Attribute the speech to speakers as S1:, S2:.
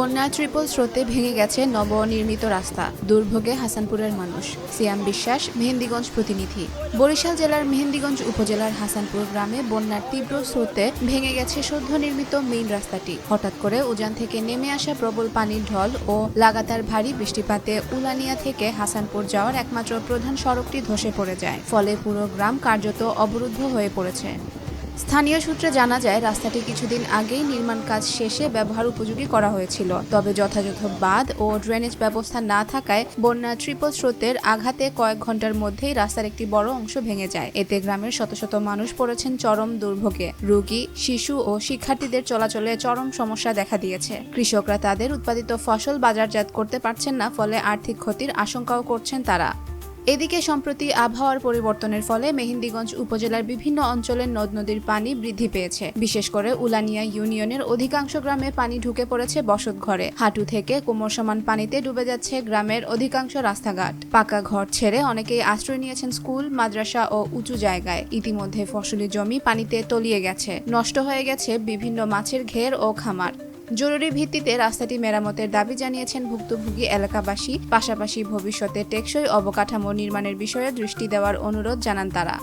S1: বন্যার ট্রিপল স্রোতে ভেঙে গেছে নবনির্মিত রাস্তা। দুর্ভোগে হাসানপুরের মানুষ। সিয়াম বিশ্বাস, মেহেন্দিগঞ্জ প্রতিনিধি। বরিশাল জেলার মেহেন্দিগঞ্জ উপজেলার হাসানপুর গ্রামে বন্যার তীব্র স্রোতে ভেঙে গেছে সদ্য নির্মিত মেইন রাস্তাটি। হঠাৎ করে উজান থেকে নেমে আসা প্রবল পানির ঢল ও লাগাতার ভারী বৃষ্টিপাতে উলানিয়া থেকে হাসানপুর যাওয়ার একমাত্র প্রধান সড়কটি ধসে পড়ে যায়। ফলে পুরো গ্রাম কার্যত অবরুদ্ধ হয়ে পড়েছে। স্থানীয় সূত্রে জানা যায়, রাস্তাটি কিছুদিন আগেই নির্মাণ কাজ শেষে ব্যবহার উপযোগী করা হয়েছিল। তবে যথাযথ বাঁধ ও ড্রেনেজ ব্যবস্থা না থাকায় বন্যা ট্রিপল স্রোতের আঘাতে কয়েক ঘণ্টার মধ্যেই রাস্তার একটি বড় অংশ ভেঙে যায়। এতে গ্রামের শত শত মানুষ পড়েছেন চরম দুর্ভোগে। রোগী, শিশু ও শিক্ষার্থীদের চলাচলে চরম সমস্যা দেখা দিয়েছে। কৃষকরা তাদের উৎপাদিত ফসল বাজারজাত করতে পারছেন না, ফলে আর্থিক ক্ষতির আশঙ্কাও করছেন তারা। এদিকে সম্প্রতি আবহাওয়ার পরিবর্তনের ফলে মেহেন্দিগঞ্জ উপজেলার বিভিন্ন অঞ্চলের নদ নদীর পানি বৃদ্ধি পেয়েছে। বিশেষ করে উলানিয়া ইউনিয়নের অধিকাংশ গ্রামে পানি ঢুকে পড়েছে বসত ঘরে। হাঁটু থেকে কোমর সমান পানিতে ডুবে যাচ্ছে গ্রামের অধিকাংশ রাস্তাঘাট। পাকা ঘর ছেড়ে অনেকেই আশ্রয় নিয়েছেন স্কুল, মাদ্রাসা ও উঁচু জায়গায়। ইতিমধ্যে ফসলি জমি পানিতে তলিয়ে গেছে। নষ্ট হয়ে গেছে বিভিন্ন মাছের ঘের ও খামার। জরুরি ভিত্তিতে রাস্তাটি মেরামতের দাবি জানিয়েছেন ভুক্তভোগী এলাকাবাসী। পাশাপাশি ভবিষ্যতে টেকসই অবকাঠামো নির্মাণের বিষয়ে দৃষ্টি দেওয়ার অনুরোধ জানান তারা।